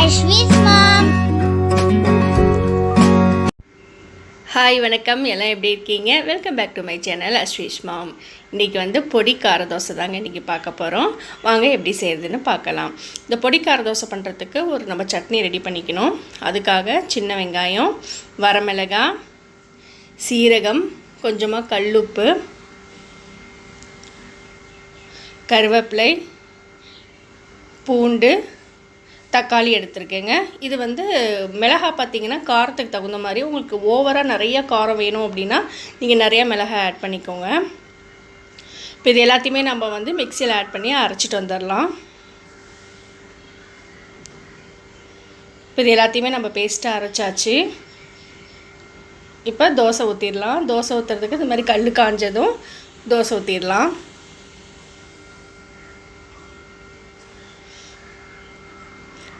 Ashwin's hi வணக்கம். எல்லாம் எப்படி இருக்கீங்க? Welcome back to my channel அஸ்விஷ் மாம் இன்றைக்கி வந்து பொடி கார தோசை தாங்க இன்றைக்கி பார்க்க போகிறோம் வாங்க எப்படி செய்கிறதுன்னு பார்க்கலாம். இந்த பொடி கார தோசை பண்ணுறதுக்கு ஒரு நம்ம சட்னி ரெடி பண்ணிக்கணும். அதுக்காக சின்ன வெங்காயம் வரமிளகாய் சீரகம் கொஞ்சமாக கல்லுப்பு கருவேப்பிலை பூண்டு தக்காளி எடுத்திருக்கேங்க. இது வந்து மிளகா பார்த்தீங்கன்னா காரத்துக்கு தகுந்த மாதிரி உங்களுக்கு ஓவராக நிறைய காரம் வேணும் அப்படின்னா நீங்கள் நிறையா மிளகா ஆட் பண்ணிக்கோங்க. இப்போ இது எல்லாத்தையுமே நம்ம வந்து மிக்சியில் ஆட் பண்ணி அரைச்சிட்டு வந்துடலாம். இப்போ இது எல்லாத்தையுமே நம்ம பேஸ்ட்டாக அரைச்சாச்சு. இப்போ தோசை ஊற்றிடலாம் தோசை ஊற்றுறதுக்கு இந்த மாதிரி கல் காஞ்சதும் தோசை ஊற்றிடலாம்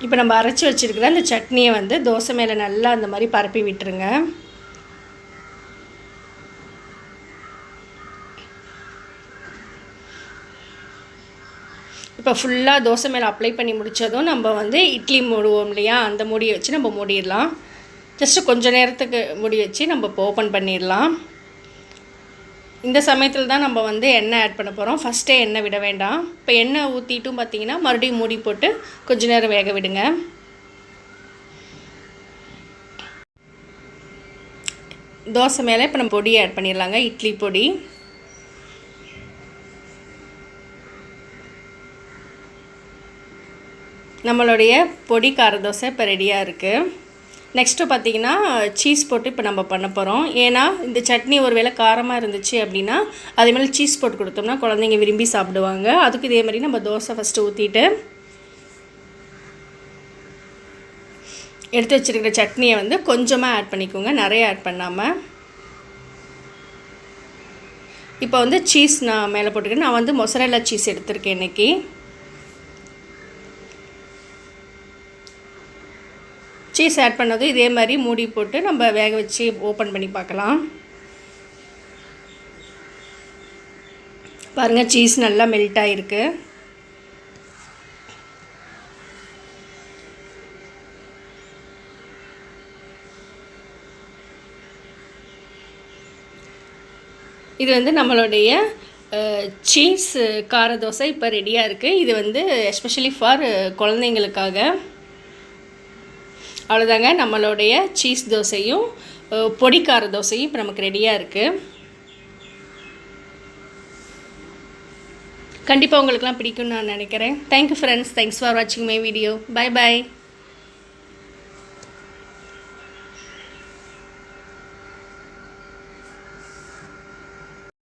இப்போ நம்ம அரைச்சி வச்சுருக்கிற அந்த சட்னியை வந்து தோசை மேலே நல்லா அந்த மாதிரி பரப்பி விட்டுருங்க. இப்போ ஃபுல்லாக தோசை மேலே அப்ளை பண்ணி முடித்ததும் நம்ம வந்து இட்லி மூடுவோம் இல்லையா? அந்த மூடியை வச்சு நம்ம மூடிடலாம். ஜஸ்ட்டு கொஞ்சம் நேரத்துக்கு மூடி வச்சு நம்ம இப்போ ஓப்பன் பண்ணிடலாம். இந்த சமயத்தில் தான் நம்ம வந்து எண்ணெய் ஆட் பண்ண போகிறோம் ஃபஸ்ட்டே எண்ணெய் விட வேண்டாம். இப்போ எண்ணெய் ஊற்றிட்டும் பார்த்தீங்கன்னா மறுபடியும் மூடி போட்டு கொஞ்ச நேரம் வேக விடுங்க. தோசை மேலே இப்போ நம்ம பொடி ஆட் பண்ணிடலாங்க. இட்லி பொடி. நம்மளுடைய பொடி கார தோசை இப்போ ரெடியாக இருக்குது நெக்ஸ்ட்டு பார்த்தீங்கன்னா சீஸ் போட்டு இப்போ நம்ம பண்ண போகிறோம் ஏன்னா இந்த சட்னி ஒரு வேளை காரமாக இருந்துச்சு அப்படின்னா அதே மாதிரி சீஸ் போட்டு கொடுத்தோம்னா குழந்தைங்க விரும்பி சாப்பிடுவாங்க. அதுக்கு இதே மாதிரி நம்ம தோசை ஃபஸ்ட்டு ஊற்றிட்டு எடுத்து வச்சுருக்கிற சட்னியை வந்து கொஞ்சமாக ஆட் பண்ணிக்கோங்க. நிறைய ஆட் பண்ணாமல் இப்போ வந்து சீஸ் நான் மேலே போட்டுக்கிறேன். நான் வந்து மொசரல்லா சீஸ் எடுத்திருக்கேன் இன்றைக்கி சீஸ் ஆட் பண்ணதும் இதே மாதிரி மூடி போட்டு நம்ம வேக வச்சு ஓப்பன் பண்ணி பார்க்கலாம். பாருங்கள் சீஸ் நல்லா மெல்ட் ஆகிருக்கு இது வந்து நம்மளுடைய சீஸ் கார தோசை இப்போ ரெடியாக இருக்குது இது வந்து எஸ்பெஷலி ஃபார் குழந்தைங்களுக்காக. அவ்வளோதாங்க நம்மளுடைய சீஸ் தோசையும் பொடிக்கார தோசையும் இப்போ நமக்கு ரெடியாக இருக்குது கண்டிப்பாக உங்களுக்குலாம் பிடிக்கும்னு நான் நினைக்கிறேன். Thank you friends thanks for வாட்சிங் மை வீடியோ பை பாய்